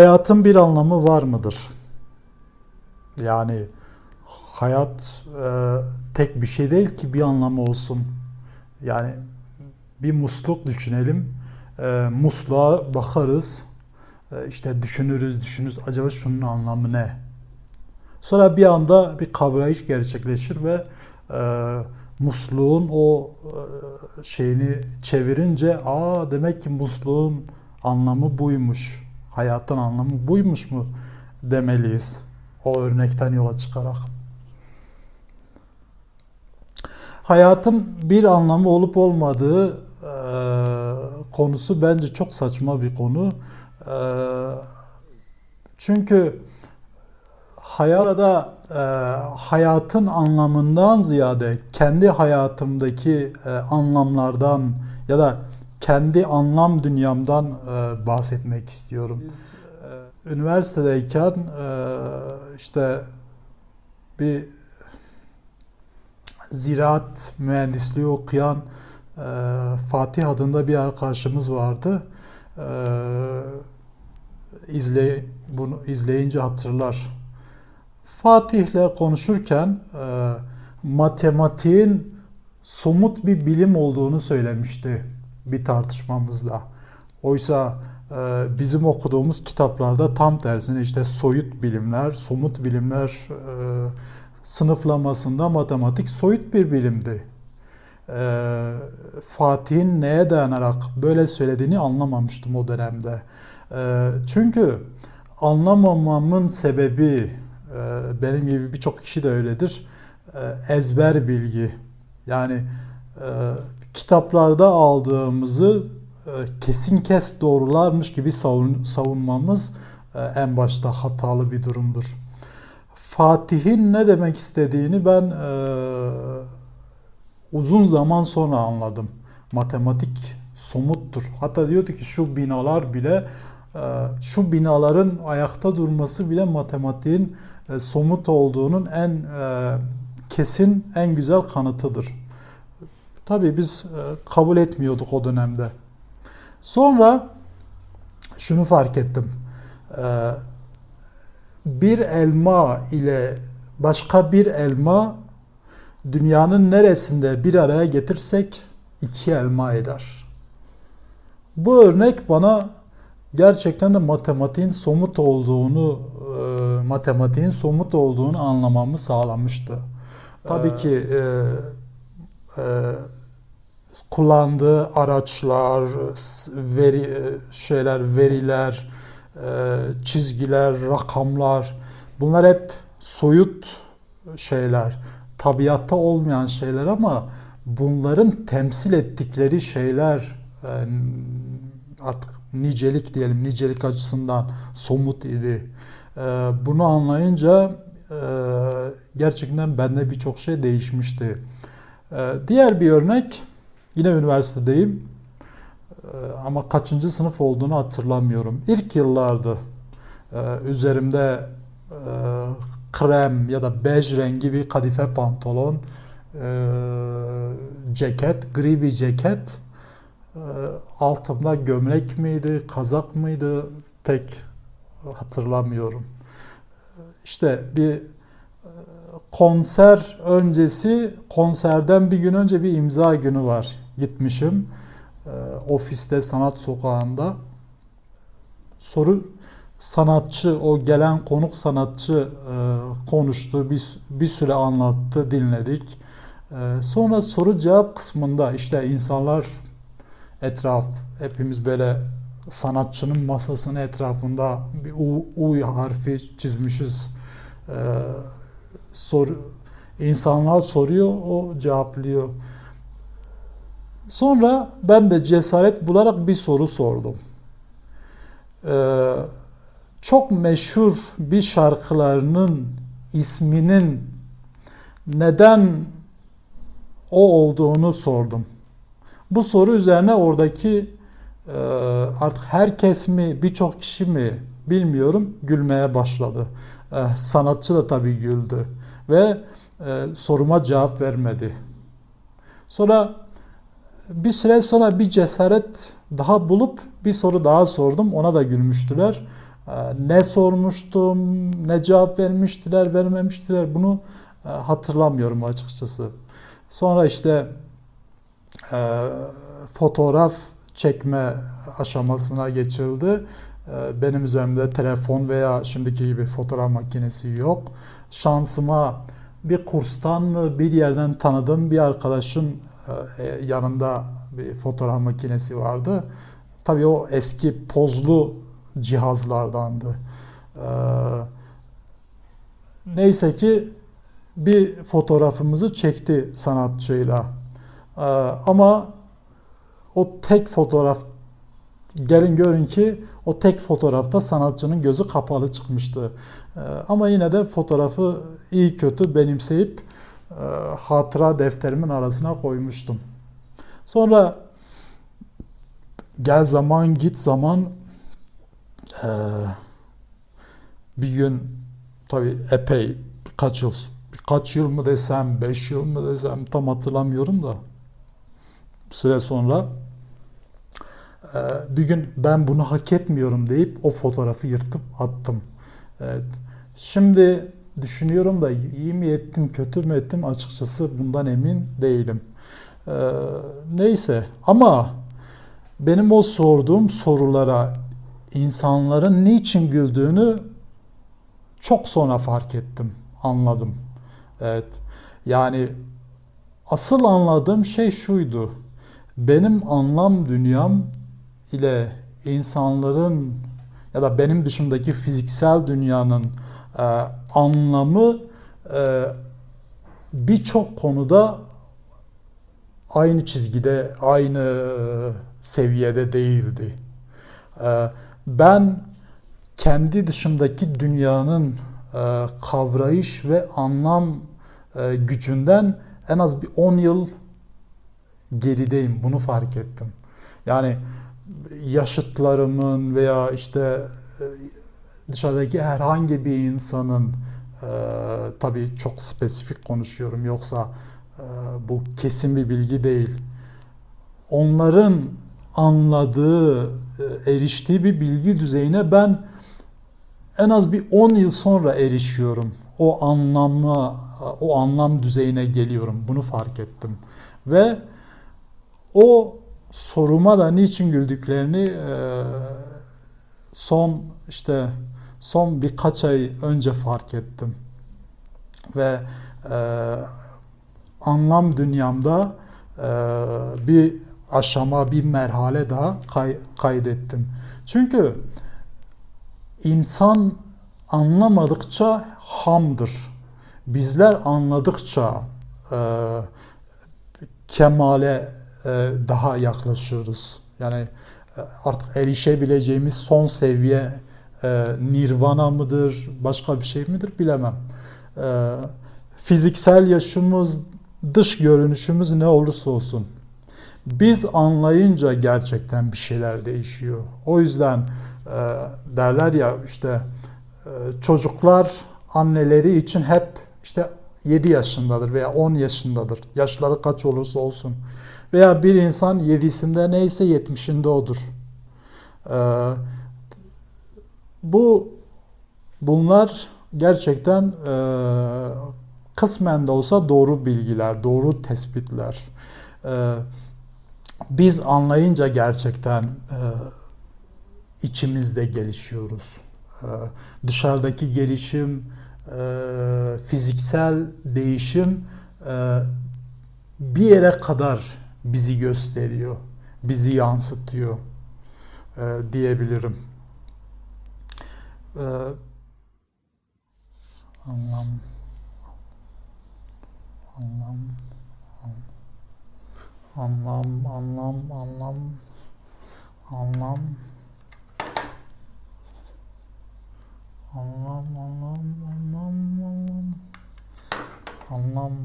Hayatın bir anlamı var mıdır? Yani hayat e, tek bir şey değil ki bir anlamı olsun. Yani bir musluk düşünelim. E, musluğa bakarız. E, işte düşünürüz, düşünürüz. Acaba şunun anlamı ne? Sonra bir anda bir kavrayış gerçekleşir ve e, musluğun o e, şeyini çevirince aa demek ki musluğun anlamı buymuş. Hayatın anlamı buymuş mu demeliyiz. O örnekten yola çıkarak. Hayatın bir anlamı olup olmadığı e, konusu bence çok saçma bir konu. E, çünkü hayatta e, hayatın anlamından ziyade kendi hayatımdaki e, anlamlardan ya da kendi anlam dünyamdan e, bahsetmek istiyorum. Biz e, üniversitedeyken e, işte bir ziraat mühendisliği okuyan e, Fatih adında bir arkadaşımız vardı. E, izle, bunu izleyince hatırlar. Fatih'le konuşurken e, matematiğin somut bir bilim olduğunu söylemişti bir tartışmamızda. Oysa e, bizim okuduğumuz kitaplarda tam tersine işte soyut bilimler, somut bilimler e, sınıflamasında matematik soyut bir bilimdi. E, Fatih'in neye dayanarak böyle söylediğini anlamamıştım o dönemde. Çünkü anlamamamın sebebi benim gibi birçok kişi de öyledir. Ezber bilgi. Yani kitaplarda aldığımızı e, kesin kes doğrularmış gibi savun, savunmamız e, en başta hatalı bir durumdur. Fatih'in ne demek istediğini ben e, uzun zaman sonra anladım. Matematik somuttur. Hatta diyordu ki şu binalar bile şu binaların ayakta durması bile matematiğin somut olduğunun en kesin, en güzel kanıtıdır. Tabii biz kabul etmiyorduk o dönemde. Sonra şunu fark ettim. Bir elma ile başka bir elma dünyanın neresinde bir araya getirsek iki elma eder. Bu örnek bana gerçekten de matematiğin somut olduğunu, e, matematiğin somut olduğunu anlamamı sağlamıştı. Tabii ki e, e, kullandığı araçlar, veri şeyler, veriler, e, çizgiler, rakamlar bunlar hep soyut şeyler, tabiatta olmayan şeyler ama bunların temsil ettikleri şeyler e, artık nicelik diyelim, nicelik açısından somut idi. E, bunu anlayınca e, gerçekten bende birçok şey değişmişti. E, diğer bir örnek, yine üniversitedeyim e, ama kaçıncı sınıf olduğunu hatırlamıyorum. İlk yıllardı e, üzerimde e, krem ya da bej rengi bir kadife pantolon, e, ceket, gri bir ceket, altımda gömlek miydi, kazak mıydı pek hatırlamıyorum. İşte bir konser öncesi, konserden bir gün önce bir imza günü var. Gitmişim e, ofiste sanat sokağında. Soru sanatçı, o gelen konuk sanatçı e, konuştu, bir, bir süre anlattı, dinledik. E, sonra soru cevap kısmında işte insanlar etraf, hepimiz böyle sanatçının masasının etrafında bir U, U harfi çizmişiz. E, soru, insanlar soruyor, o cevaplıyor. Sonra ben de cesaret bularak bir soru sordum. Ee, çok meşhur bir şarkılarının isminin neden o olduğunu sordum. Bu soru üzerine oradaki e, artık herkes mi birçok kişi mi bilmiyorum gülmeye başladı. E, sanatçı da tabii güldü ve e, soruma cevap vermedi. Sonra bir süre sonra bir cesaret daha bulup bir soru daha sordum. Ona da gülmüştüler. E, ne sormuştum, ne cevap vermiştiler, vermemiştiler bunu e, hatırlamıyorum açıkçası. Sonra işte e, fotoğraf çekme aşamasına geçildi. E, benim üzerimde telefon veya şimdiki gibi fotoğraf makinesi yok. Şansıma bir kurstan mı bir yerden tanıdığım bir arkadaşın e, yanında bir fotoğraf makinesi vardı. Tabii o eski pozlu cihazlardandı. E, neyse ki bir fotoğrafımızı çekti sanatçıyla. E, ama o tek fotoğraf gelin görün ki o tek fotoğrafta sanatçının gözü kapalı çıkmıştı. Ee, Ama yine de fotoğrafı iyi kötü benimseyip e, hatıra defterimin arasına koymuştum. Sonra gel zaman git zaman e, bir gün tabii epey birkaç yıl birkaç yıl mı desem beş yıl mı desem tam hatırlamıyorum da süre sonra bir gün ben bunu hak etmiyorum deyip o fotoğrafı yırtıp attım. Evet. Şimdi düşünüyorum da iyi mi ettim, kötü mü ettim açıkçası bundan emin değilim. E, neyse ama benim o sorduğum sorulara insanların niçin güldüğünü çok sonra fark ettim, anladım. Evet. Yani asıl anladığım şey şuydu. Benim anlam dünyam ile insanların ya da benim dışındaki fiziksel dünyanın e, anlamı e, birçok konuda aynı çizgide, aynı seviyede değildi. E, ben kendi dışımdaki dünyanın e, kavrayış ve anlam e, gücünden en az bir 10 yıl gerideyim. Bunu fark ettim. Yani yaşıtlarımın veya işte e, dışarıdaki herhangi bir insanın e, tabii çok spesifik konuşuyorum yoksa e, bu kesin bir bilgi değil. Onların anladığı, e, eriştiği bir bilgi düzeyine ben en az bir 10 yıl sonra erişiyorum. O anlamı, o anlam düzeyine geliyorum. Bunu fark ettim. Ve o soruma da niçin güldüklerini e, son işte son birkaç ay önce fark ettim. Ve e, anlam dünyamda e, bir aşama, bir merhale daha kay, kaydettim. Çünkü insan anlamadıkça hamdır. Bizler anladıkça e, kemale daha yaklaşırız. Yani e, artık erişebileceğimiz son seviye e, nirvana mıdır, başka bir şey midir bilemem. E, fiziksel yaşımız, dış görünüşümüz ne olursa olsun. Biz anlayınca gerçekten bir şeyler değişiyor. O yüzden e, derler ya işte e, çocuklar anneleri için hep işte 7 yaşındadır veya 10 yaşındadır. Yaşları kaç olursa olsun. Veya bir insan 7'sinde neyse 70'inde odur. Ee, bu bunlar gerçekten e, kısmen de olsa doğru bilgiler, doğru tespitler. Ee, biz anlayınca gerçekten e, içimizde gelişiyoruz. Ee, dışarıdaki gelişim, e, fiziksel değişim e, bir yere kadar bizi gösteriyor, bizi yansıtıyor e, diyebilirim. E, anlam, anlam, anlam, anlam, anlam, anlam, anlam, anlam, anlam, anlam, anlam.